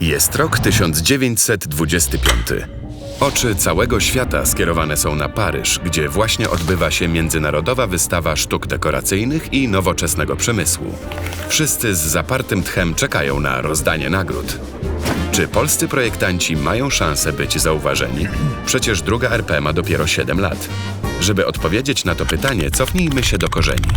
Jest rok 1925. Oczy całego świata skierowane są na Paryż, gdzie właśnie odbywa się międzynarodowa wystawa sztuk dekoracyjnych i nowoczesnego przemysłu. Wszyscy z zapartym tchem czekają na rozdanie nagród. Czy polscy projektanci mają szansę być zauważeni? Przecież druga RP ma dopiero 7 lat. Żeby odpowiedzieć na to pytanie, cofnijmy się do korzeni.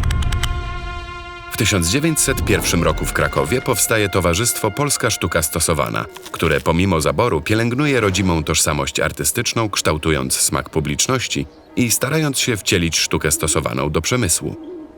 W 1901 roku w Krakowie powstaje Towarzystwo Polska Sztuka Stosowana, które pomimo zaboru pielęgnuje rodzimą tożsamość artystyczną, kształtując smak publiczności i starając się wcielić sztukę stosowaną do przemysłu.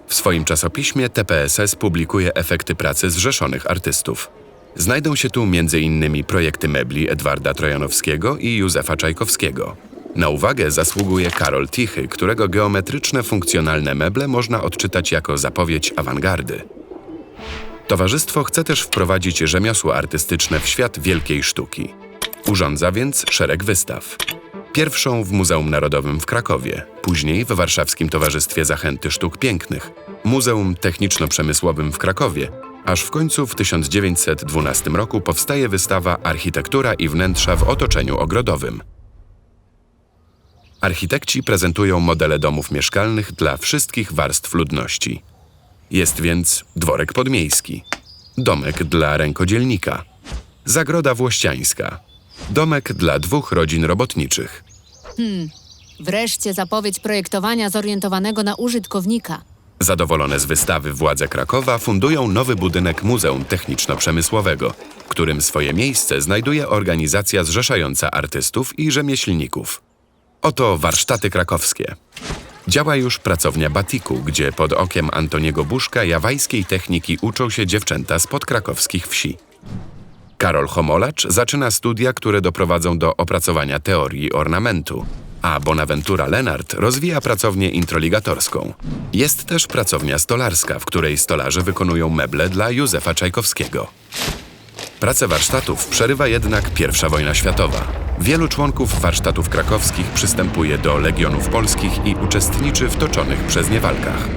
W swoim czasopiśmie TPSS publikuje efekty pracy zrzeszonych artystów. Znajdą się tu m.in. projekty mebli Edwarda Trojanowskiego i Józefa Czajkowskiego. Na uwagę zasługuje Karol Tichy, którego geometryczne, funkcjonalne meble można odczytać jako zapowiedź awangardy. Towarzystwo chce też wprowadzić rzemiosło artystyczne w świat wielkiej sztuki. Urządza więc szereg wystaw. Pierwszą w Muzeum Narodowym w Krakowie, później w Warszawskim Towarzystwie Zachęty Sztuk Pięknych, Muzeum Techniczno-Przemysłowym w Krakowie, aż w końcu w 1912 roku powstaje wystawa Architektura i wnętrza w otoczeniu ogrodowym. Architekci prezentują modele domów mieszkalnych dla wszystkich warstw ludności. Jest więc dworek podmiejski, domek dla rękodzielnika, zagroda włościańska, domek dla dwóch rodzin robotniczych. Wreszcie zapowiedź projektowania zorientowanego na użytkownika. Zadowolone z wystawy władze Krakowa fundują nowy budynek Muzeum Techniczno-Przemysłowego, w którym swoje miejsce znajduje organizacja zrzeszająca artystów i rzemieślników. Oto warsztaty krakowskie. Działa już pracownia Batiku, gdzie pod okiem Antoniego Buszka jawajskiej techniki uczą się dziewczęta z podkrakowskich wsi. Karol Homolacz zaczyna studia, które doprowadzą do opracowania teorii ornamentu, a Bonaventura Lenart rozwija pracownię introligatorską. Jest też pracownia stolarska, w której stolarze wykonują meble dla Józefa Czajkowskiego. Pracę warsztatów przerywa jednak I wojna światowa. Wielu członków warsztatów krakowskich przystępuje do legionów polskich i uczestniczy w toczonych przez nie walkach.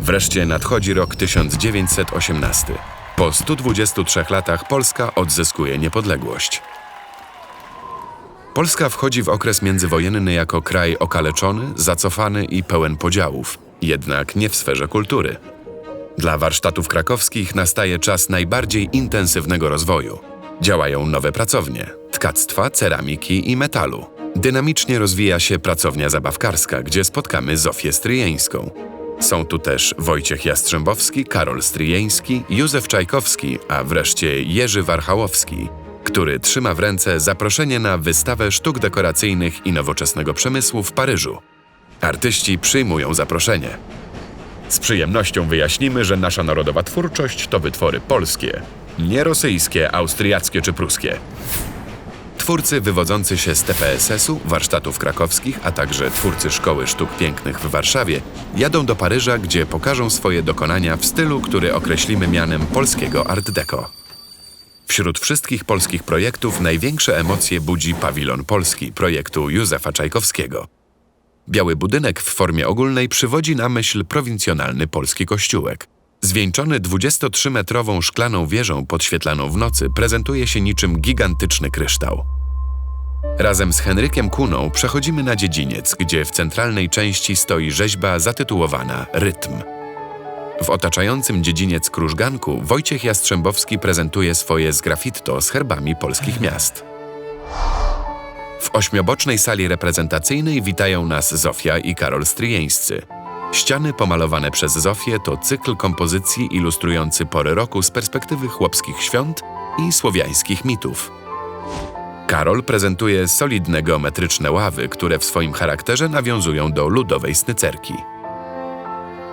Wreszcie nadchodzi rok 1918. Po 123 latach Polska odzyskuje niepodległość. Polska wchodzi w okres międzywojenny jako kraj okaleczony, zacofany i pełen podziałów, jednak nie w sferze kultury. Dla warsztatów krakowskich nastaje czas najbardziej intensywnego rozwoju. Działają nowe pracownie tkactwa, ceramiki i metalu. Dynamicznie rozwija się pracownia zabawkarska, gdzie spotkamy Zofię Stryjeńską. Są tu też Wojciech Jastrzębowski, Karol Stryjeński, Józef Czajkowski, a wreszcie Jerzy Warchałowski, który trzyma w ręce zaproszenie na wystawę sztuk dekoracyjnych i nowoczesnego przemysłu w Paryżu. Artyści przyjmują zaproszenie. Z przyjemnością wyjaśnimy, że nasza narodowa twórczość to wytwory polskie, nie rosyjskie, austriackie czy pruskie. Twórcy wywodzący się z TPSS-u, warsztatów krakowskich, a także twórcy Szkoły Sztuk Pięknych w Warszawie jadą do Paryża, gdzie pokażą swoje dokonania w stylu, który określimy mianem polskiego Art Deco. Wśród wszystkich polskich projektów największe emocje budzi pawilon polski projektu Józefa Czajkowskiego. Biały budynek w formie ogólnej przywodzi na myśl prowincjonalny polski kościółek. Zwieńczony 23-metrową szklaną wieżą podświetlaną w nocy prezentuje się niczym gigantyczny kryształ. Razem z Henrykiem Kuną przechodzimy na dziedziniec, gdzie w centralnej części stoi rzeźba zatytułowana Rytm. W otaczającym dziedziniec krużganku Wojciech Jastrzębowski prezentuje swoje sgraffito z herbami polskich miast. W ośmiobocznej sali reprezentacyjnej witają nas Zofia i Karol Stryjeńscy. Ściany pomalowane przez Zofię to cykl kompozycji ilustrujący pory roku z perspektywy chłopskich świąt i słowiańskich mitów. Karol prezentuje solidne geometryczne ławy, które w swoim charakterze nawiązują do ludowej snycerki.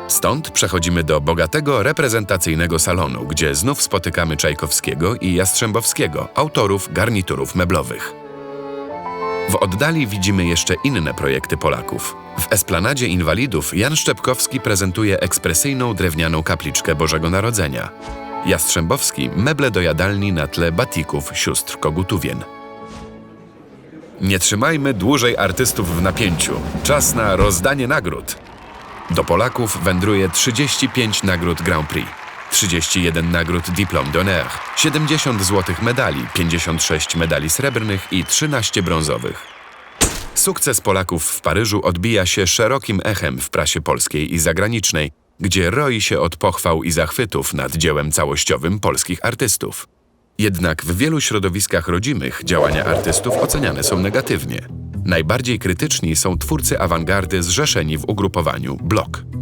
Stąd przechodzimy do bogatego, reprezentacyjnego salonu, gdzie znów spotykamy Czajkowskiego i Jastrzębowskiego, autorów garniturów meblowych. W oddali widzimy jeszcze inne projekty Polaków. W esplanadzie inwalidów Jan Szczepkowski prezentuje ekspresyjną drewnianą kapliczkę Bożego Narodzenia. Jastrzębowski meble do jadalni na tle batików sióstr Kogutówien. Nie trzymajmy dłużej artystów w napięciu. Czas na rozdanie nagród. Do Polaków wędruje 35 nagród Grand Prix. 31 nagród Diplôme d'honneur, 70 złotych medali, 56 medali srebrnych i 13 brązowych. Sukces Polaków w Paryżu odbija się szerokim echem w prasie polskiej i zagranicznej, gdzie roi się od pochwał i zachwytów nad dziełem całościowym polskich artystów. Jednak w wielu środowiskach rodzimych działania artystów oceniane są negatywnie. Najbardziej krytyczni są twórcy awangardy zrzeszeni w ugrupowaniu Blok.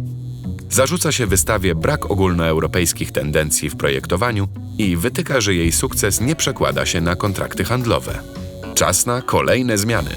Zarzuca się wystawie brak ogólnoeuropejskich tendencji w projektowaniu i wytyka, że jej sukces nie przekłada się na kontrakty handlowe. Czas na kolejne zmiany.